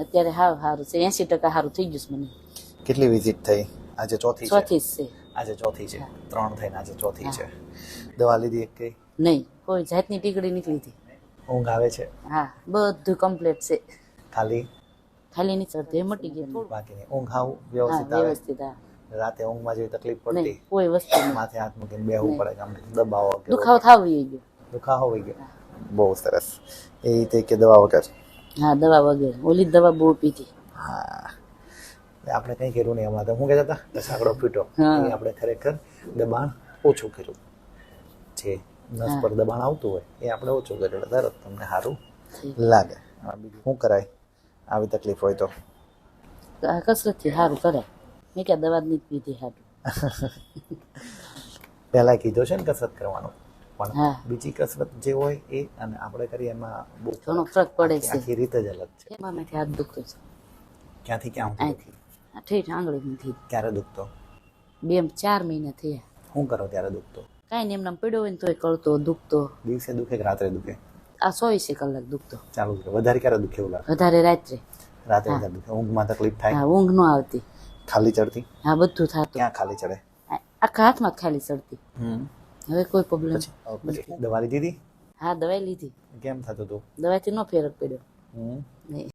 અત્યારે હાવ સારું છે. એસી ટકા સારું થઈ ગયું છે મને. કેટલી વિઝિટ થઈ? આજે ચોથી છે. ચોથી છે. આજે ચોથી છે. ત્રણ થઈને આજે ચોથી છે. દવા લીધી એક કઈ? નહીં. કોઈ જાતની ટીકડી નીકળી હતી. ઊંઘ આવે છે? હા. બધું કમ્પ્લીટ છે. ખાલી? ખાલી ની ચડતી મટી ગઈ બાકી નહીં ઊંઘ આવું વ્યવસ્થિત આવે. વ્યવસ્થિત રાતે ઊંઘમાં જેવી તકલીફ પડતી. કોઈ વસ્તુ માથે હાથ મૂકીને બેહવું પડે આમ દબાવો દુખાવો થાવ ગયો. દુખાવો હોય ગયો. બહુ સરસ. એ રીતે કે દવા વગર. હા દવા વગેરે. ઓલી જ દવા બહુ પીધી. હા. આપણે કંઈ કર્યું નહીં હમણાં તો. હું કહેતા હતા સાંકડો ફૂટ્યો. આપણે ખરેખર દબાણ ઓછું કર્યું. જે નસ પર દબાણ આવતું હોય એ આપણે ઓછું કર્યું. તરત તમને સારું લાગે. બીજું શું કરાય? આવી તકલીફ હોય તો. કસરતથી સારું કરાય. મેં ક્યાં દવા જ નથી પીધી સારું પહેલાં કીધો છે ને કસરત કરવાનું. પણ હા. બીજી કસરત જે હોય એ અને આપણે કરીએ એમાં બહુ ઘણો ફરક પડે છે. આખી રીત જ અલગ છે. એમાં આમાંથી હાથ દુખતો છે. ક્યાંથી ક્યાં? અહીંથી ઠીક આંગળીથી ક્યારે દુખતો? બે ચાર મહિના થયા. શું કરો ત્યારે દુખતો? કાંઈ નહીં એમને પડ્યો હોય ને તોય કરતો દુખતો. દિવસે દુખે કે રાત્રે દુખે? આ ચોવીસે કલાક દુખતો. ચાલુ છે વધારે ક્યારે દુખે એવું લાગે? વધારે રાત્રે. રાત્રે વધારે દુખે. ઊંઘમાં તકલીફ થાય? હા ઊંઘ ન આવતી. ખાલી ચડતી? હા બધું થતું. ક્યાં ખાલી ચડે? આખા હાથમાં ખાલી ચડતી. હવે કોઈ પ્રોબ્લેમ દવા લીધી હતી? હા દવાઈ લીધી. કેમ થતું હતું? દવાઈથી નો ફેરક પડ્યો. હમ. નહીં.